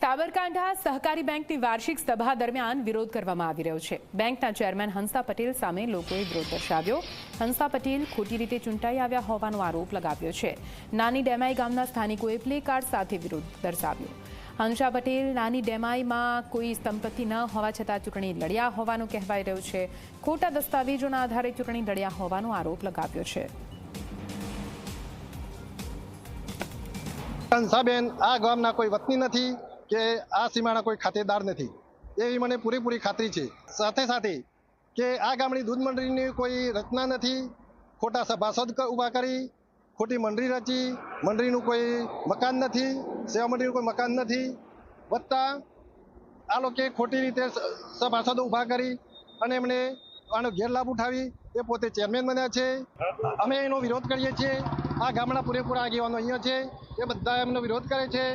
સાબરકાંઠા સહકારી બેંકની વાર્ષિક સભા દરમિયાન વિરોધ કરવામાં આવી રહ્યો છે. બેંકના ચેરમેન હંસા પટેલ સામે લોકોએ વિરોધ દર્શાવ્યો. હંસા પટેલ ખોટી રીતે ચૂંટાઈ આવ્યા હોવાનો આરોપ લગાવ્યો છે. નાની ડેમાઈ ગામના સ્થાનિકોએ પ્લે કાર્ડ સાથે વિરોધ દર્શાવ્યો. હંસા પટેલ, નાની ડેમાઈમાં કોઈ સંપત્તિ ન હોવા છતાં ચૂંટણી લડ્યા હોવાનું કહેવાઈ રહ્યું છે. ખોટા દસ્તાવેજોના આધારે ચૂંટણી લડ્યા હોવાનો આરોપ લગાવ્યો છે. હંસાબેન, આ ગામના કોઈ વતની નથી. કે આ સીમાણા કોઈ ખાતેદાર નથી. એવી મને પૂરેપૂરી ખાતરી છે. સાથે સાથે કે આ ગામની દૂધ મંડળીની કોઈ રચના નથી, ખોટા સભાસદ ઊભા કરી, ખોટી મંડળી રચી, મંડળીનું કોઈ મકાન નથી, સેવા મંડળીનું કોઈ મકાન નથી, વત્તા આ લોકોએ ખોટી રીતે સભાસદો ઊભા કરી અને એમણે આનો ગેરલાભ ઉઠાવી, એ પોતે ચેરમેન બન્યા છે. અમે એનો વિરોધ કરીએ છીએ. આ ગામના પૂરેપૂરા આગેવાનો અહીંયા છે. એ બધા એમનો વિરોધ કરે છે.